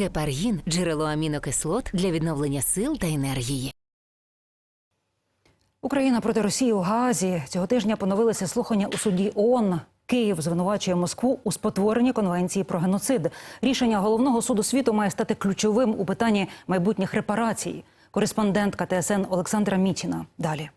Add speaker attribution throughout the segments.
Speaker 1: Гепаргін джерело амінокислот для відновлення сил та енергії.
Speaker 2: Україна проти Росії у Гаазі цього тижня поновилися слухання у суді ООН. Київ звинувачує Москву у спотворенні конвенції про геноцид. Рішення головного суду світу має стати ключовим у питанні майбутніх репарацій. Кореспондентка ТСН Олександра Мітіна. Далі.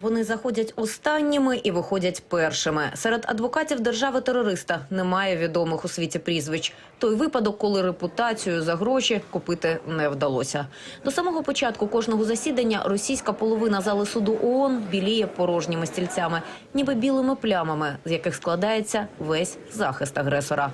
Speaker 3: Вони заходять останніми і виходять першими. Серед адвокатів держави-терориста немає відомих у світі прізвищ. Той випадок, коли репутацію за гроші купити не вдалося. До самого початку кожного засідання російська половина зали суду ООН біліє порожніми стільцями, ніби білими плямами, з яких складається весь захист агресора.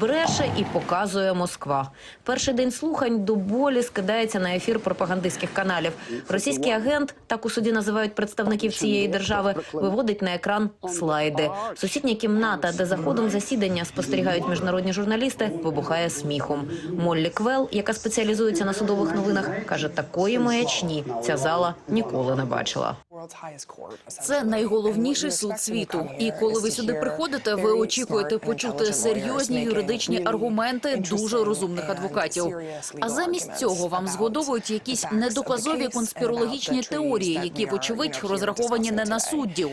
Speaker 3: Бреше і показує Москва. Перший день слухань до болі скидається на ефір пропагандистських каналів. Російський агент, так у суді називають представників цієї держави, виводить на екран слайди. Сусідня кімната, де за ходом засідання спостерігають міжнародні журналісти, вибухає сміхом. Моллі Квел, яка спеціалізується на судових новинах, каже, такої маячні ця зала ніколи не бачила.
Speaker 4: Це найголовніший суд світу. І коли ви сюди приходите, ви очікуєте почути серйозні юридичні аргументи дуже розумних адвокатів. А замість цього вам згодовують якісь недоказові конспірологічні теорії, які, вочевидь, розраховані не на суддів.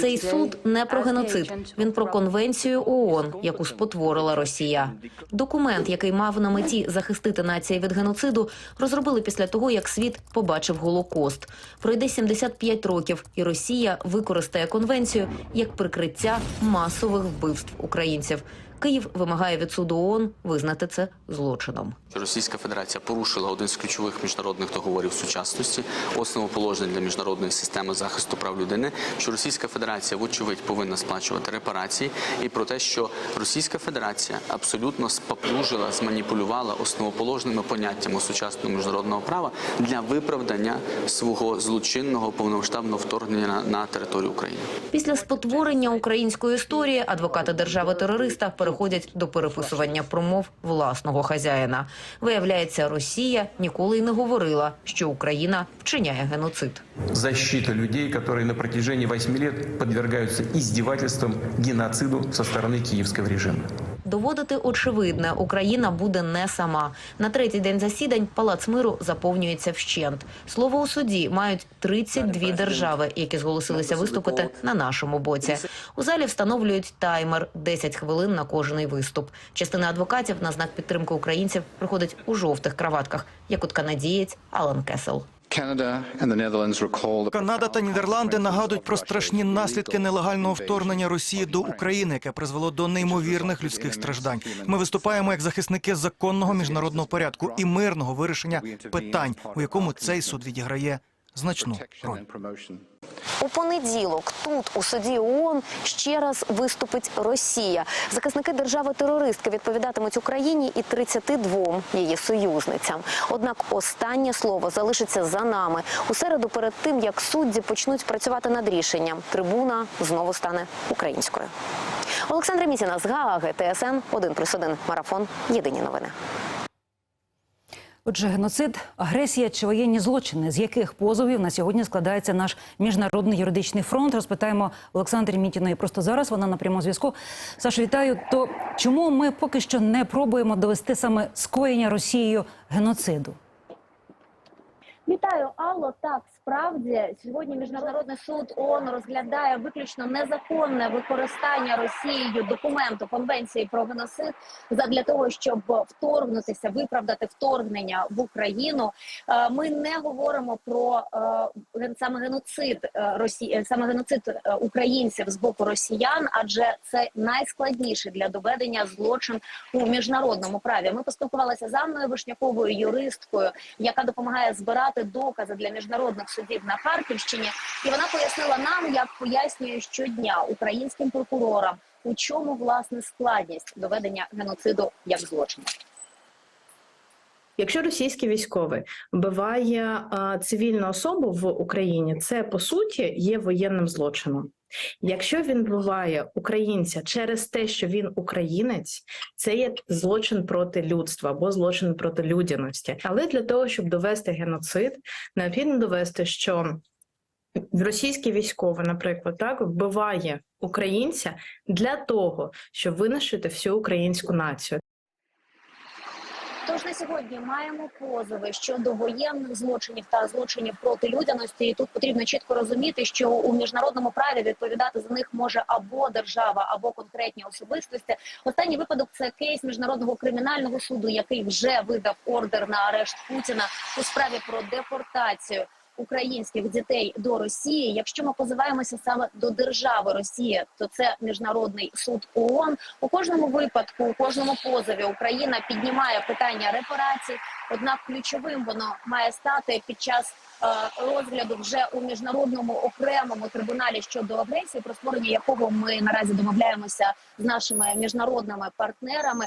Speaker 3: Цей суд не про геноцид. Він про конвенцію ООН, яку спотворила Росія. Документ, який мав на меті захистити нації від геноциду, розробили після того, як світ побачив Голокост. Пройде 75 років, і Росія використає конвенцію як прикриття масових вбивств українців. Київ вимагає від суду ООН визнати це злочином.
Speaker 5: Російська Федерація порушила один з ключових міжнародних договорів сучасності, основоположень для міжнародної системи захисту прав людини. Що Російська Федерація, вочевидь, повинна сплачувати репарації, і про те, що Російська Федерація абсолютно спаплюжила, зманіпулювала основоположними поняттями сучасного міжнародного права для виправдання свого злочинного повномасштабного вторгнення на, територію України.
Speaker 3: Після спотворення української історії адвокати держави-терориста переходять до переписування промов власного хазяїна. Виявляється, Росія ніколи й не говорила, що Україна вчиняє геноцид.
Speaker 6: защита людей, которые на протяжении 8 років підвергаються іздівательствам геноциду со сторони київського режима.
Speaker 3: Доводити очевидне, Україна буде не сама. На третій день засідань палац миру заповнюється вщент. Слово у суді мають 32 держави, які зголосилися виступити на нашому боці. У залі встановлюють таймер 10 хвилин на кожний виступ. Частина адвокатів на знак підтримки українців приходить у жовтих краватках, як от канадієць Алан Кесел.
Speaker 7: Канада та Нідерланди нагадують про страшні наслідки нелегального вторгнення Росії до України, яке призвело до неймовірних людських страждань. Ми виступаємо як захисники законного міжнародного порядку і мирного вирішення питань, у якому цей суд відіграє значну роль.
Speaker 8: У понеділок тут у суді ООН ще раз виступить Росія. Захисники держави-терористки відповідатимуть Україні і 32 її союзницям. Однак останнє слово залишиться за нами. У середу, перед тим як судді почнуть працювати над рішенням, трибуна знову стане українською. Олександра Місіна з Гааги, ТСН 1+,1 Марафон. Єдині новини.
Speaker 2: Отже, геноцид, агресія чи воєнні злочини, з яких позовів на сьогодні складається наш міжнародний юридичний фронт. Розпитаємо Олександрі Мітіної просто зараз. Вона на прямому зв'язку. Саша, вітаю. То чому ми поки що не пробуємо довести саме скоєння Росією геноциду?
Speaker 9: Вітаю, Алло. Так, справді сьогодні міжнародний суд ООН розглядає виключно незаконне використання Росією документу конвенції про геноцид для того, щоб вторгнутися, виправдати вторгнення в Україну. Е, Ми не говоримо про е, саме геноцид е, Росії, саме геноцид українців з боку росіян, адже це найскладніший для доведення злочин у міжнародному праві. Ми поспілкувалися з Анною Вишняковою, юристкою, яка допомагає збирати докази для міжнародних судів на Харківщині, і вона пояснила нам, як пояснює щодня українським прокурорам, у чому власне складність доведення геноциду як злочину.
Speaker 10: Якщо російський військовий вбиває цивільну особу в Україні, це по суті є воєнним злочином. Якщо він вбиває українця через те, що він українець, це є злочин проти людства або злочин проти людяності. Але для того, щоб довести геноцид, необхідно довести, що російський військовий, наприклад, так вбиває українця для того, щоб винищити всю українську націю.
Speaker 9: Тож на сьогодні маємо позови щодо воєнних злочинів та злочинів проти людяності. І тут потрібно чітко розуміти, що у міжнародному праві відповідати за них може або держава, або конкретні особистості. Останній випадок це кейс міжнародного кримінального суду, який вже видав ордер на арешт Путіна у справі про депортацію. Українських дітей до Росії, якщо ми позиваємося саме до держави Росія, то це міжнародний суд ООН. У кожному випадку, у кожному позові Україна піднімає питання репарацій. Однак ключовим воно має стати під час е, розгляду вже у міжнародному окремому трибуналі щодо агресії, про створення якого ми наразі домовляємося з нашими міжнародними партнерами.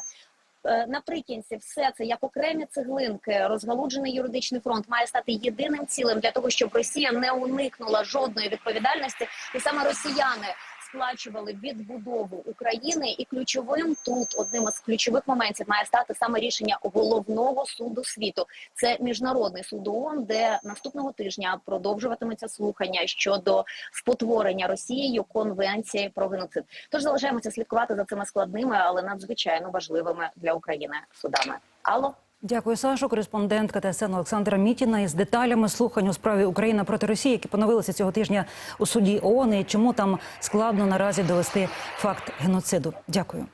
Speaker 9: Е, Наприкінці, все це як окремі цеглинки, розгалуджений юридичний фронт має стати єдиним цілим для того, щоб Росія не уникнула жодної відповідальності, і саме росіяни сплачували відбудову України. І ключовим тут одним із ключових моментів має стати саме рішення головного суду світу. Це міжнародний суд ООН, де наступного тижня продовжуватиметься слухання щодо спотворення Росією конвенції про геноцид. Тож залишаємося слідкувати за цими складними, але надзвичайно важливими для України судами. Алло.
Speaker 2: Дякую, Сашу. Кореспондентка ТСН Олександра Мітіна із деталями слухань у справі Україна проти Росії, які поновилися цього тижня у суді ООН. І чому там складно наразі довести факт геноциду. Дякую.